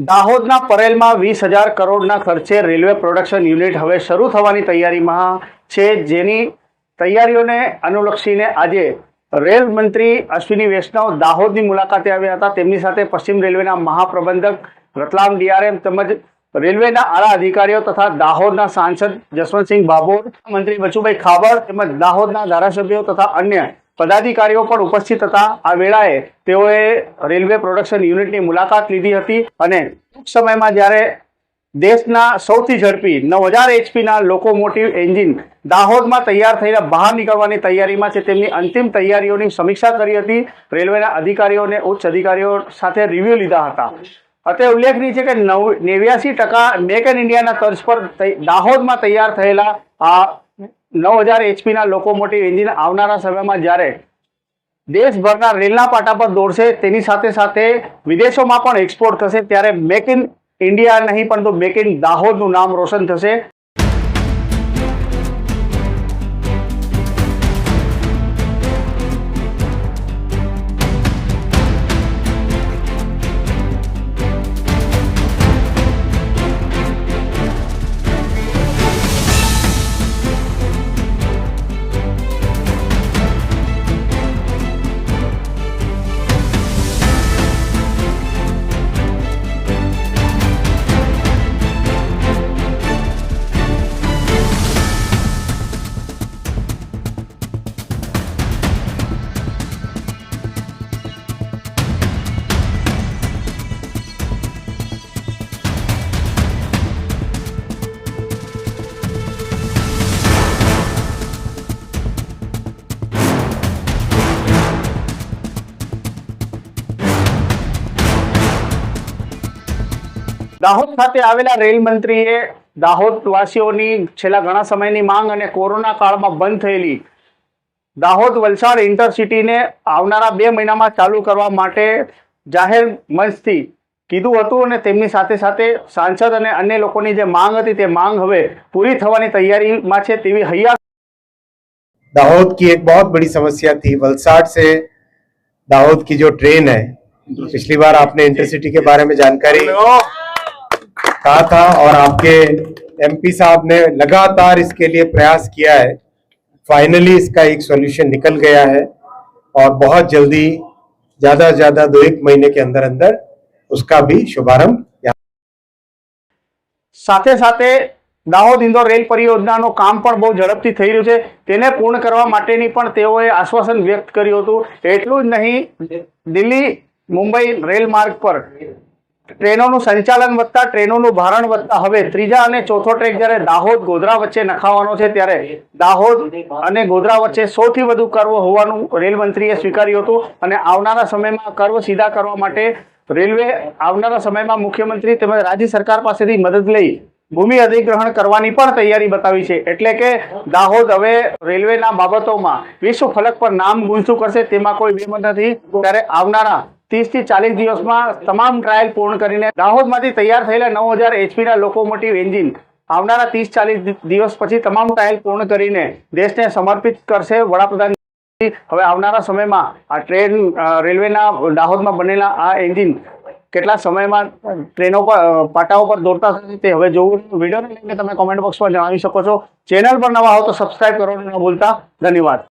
દાહોદના પરેલમાં વીસ હજાર કરોડના ખર્ચે રેલવે પ્રોડક્શન યુનિટ હવે શરૂ થવાની તૈયારીમાં છે, જેની તૈયારીઓને અનુલક્ષીને આજે રેલ મંત્રી અશ્વિની વૈષ્ણવ દાહોદની મુલાકાતે આવ્યા હતા. તેમની સાથે પશ્ચિમ રેલવેના મહાપ્રબંધક રતલામ ડીઆરએમ તેમજ રેલવેના આળા અધિકારીઓ તથા દાહોદના સાંસદ જસવંતસિંહ ભાભોર મંત્રી બચુભાઈ ખાબડ તેમજ દાહોદના ધારાસભ્યો તથા અન્ય પદાધિકારીઓ પણ ઉપસ્થિત હતા. આ વેળાએ તેઓએ રેલવે પ્રોડક્શન યુનિટની મુલાકાત લીધી હતી અને ટૂંક સમયમાં જ્યારે દેશના સૌથી ઝડપી નવ હજાર એચપીના લોકોમોટિવ એન્જિન દાહોદમાં તૈયાર થઈને બહાર નીકળવાની તૈયારીમાં છે, તેમની અંતિમ તૈયારીઓની સમીક્ષા કરી હતી. રેલવેના અધિકારીઓ અને ઉચ્ચ અધિકારીઓ સાથે રિવ્યુ લીધા હતા. અત્યારે ઉલ્લેખનીય છે કે નવ નેવ્યાસી ટકા મેક ઇન ઇન્ડિયાના તર્જ પર દાહોદમાં તૈયાર થયેલા આ નવ હજાર એચપીના લોકોમોટિવ એન્જિન આવનારા સમયમાં જ્યારે દેશભરના રેલના પાટા પર દોડશે, તેની સાથે સાથે વિદેશોમાં પણ એક્સપોર્ટ થશે, ત્યારે મેક ઇન ઇન્ડિયા નહીં, પરંતુ મેક ઇન દાહોદનું નામ રોશન થશે. દાહોદ ખાતે આવેલા રેલ મંત્રીએ દાહોદ વાસીઓની છેલ્લા ઘણા સમયની માંગ અને કોરોના કાળમાં બંધ થયેલી દાહોદ વલસાડ ઇન્ટરસિટીને આવનારા બે મહિનામાં ચાલુ કરવા માટે જાહેર મંચથી કીધું હતું અને તેમની સાથે સાથે સાંસદ અને અન્ય લોકોની જે માંગ હતી તે માંગ હવે પૂરી થવાની તૈયારીમાં છે તેવી હૈયા दाहोद की एक बहुत बड़ी समस्या थी वलसाड से दाहोद की जो ट्रेन है पिछली बार आपने इंटरसिटी के बारे में जानकारी कहा था और आपके एमपी साहब ने लगातार इसके लिए प्रयास किया है फाइनली इसका एक सॉल्यूशन निकल गया है और बहुत जल्दी ज्यादा से ज्यादा दो एक महीने के अंदर अंदर उसका भी शुभारंभ यहाँ સાથે સાથે દાહોદ ઇન્દોર રેલ પરિયોજનાનું કામ પણ બહુ ઝડપથી થઈ રહ્યું છે તેને પૂર્ણ કરવા માટેની પણ તેઓએ આશ્વાસન વ્યક્ત કર્યું હતું એટલું જ નહીં દિલ્હી મુંબઈ રેલ માર્ગ પર ટ્રેનોનું સંચાલન વધતા, ટ્રેનોનું ભારણ વધતા. હવે ત્રીજા અને ચોથો ટ્રેક જ્યારે દાહોદ, ગોધરા વચ્ચે નખાવાનો છે, ત્યારે દાહોદ અને ગોધરા વચ્ચે સૌથી વધુ કર્વ હોવાનું રેલ મંત્રીએ સ્વીકાર્યું હતું. અને આવનારા સમયમાં કર્વ સીધા કરવા માટે રેલવે આવનારા સમયમાં મુખ્યમંત્રી તેમજ રાજ્ય સરકાર પાસેથી મદદ લઈ ભૂમિ અધિગ્રહણ કરવાની પણ તૈયારી બતાવી છે. એટલે કે દાહોદ હવે રેલવેના બાબતોમાં વિશ્વ ફલક પર નામ ગુંજતું કરશે, તેમાં કોઈ બેમત નથી. ત્યારે આવનારા ત્રીસથી ચાલીસ દિવસમાં તમામ ટ્રાયલ પૂર્ણ કરીને દાહોદમાંથી તૈયાર થયેલા નવ હજાર એચપીના લોકોમોટિવ એન્જિન આવનારા ત્રીસ ચાલીસ દિવસ પછી તમામ ટ્રાયલ પૂર્ણ કરીને દેશને સમર્પિત કરશે વડાપ્રધાન હવે આવનારા સમયમાં આ ટ્રેન રેલવેના દાહોદમાં બનેલા આ એન્જિન કેટલા સમયમાં ટ્રેનો પર પાટાઓ પર દોડતા થશે તે હવે જોવું વિડીયોને લઈને તમે કોમેન્ટ બોક્સમાં જણાવી શકો છો. ચેનલ પર નવા હો તો સબસ્ક્રાઇબ કરવાનું ન ભૂલતા. ધન્યવાદ.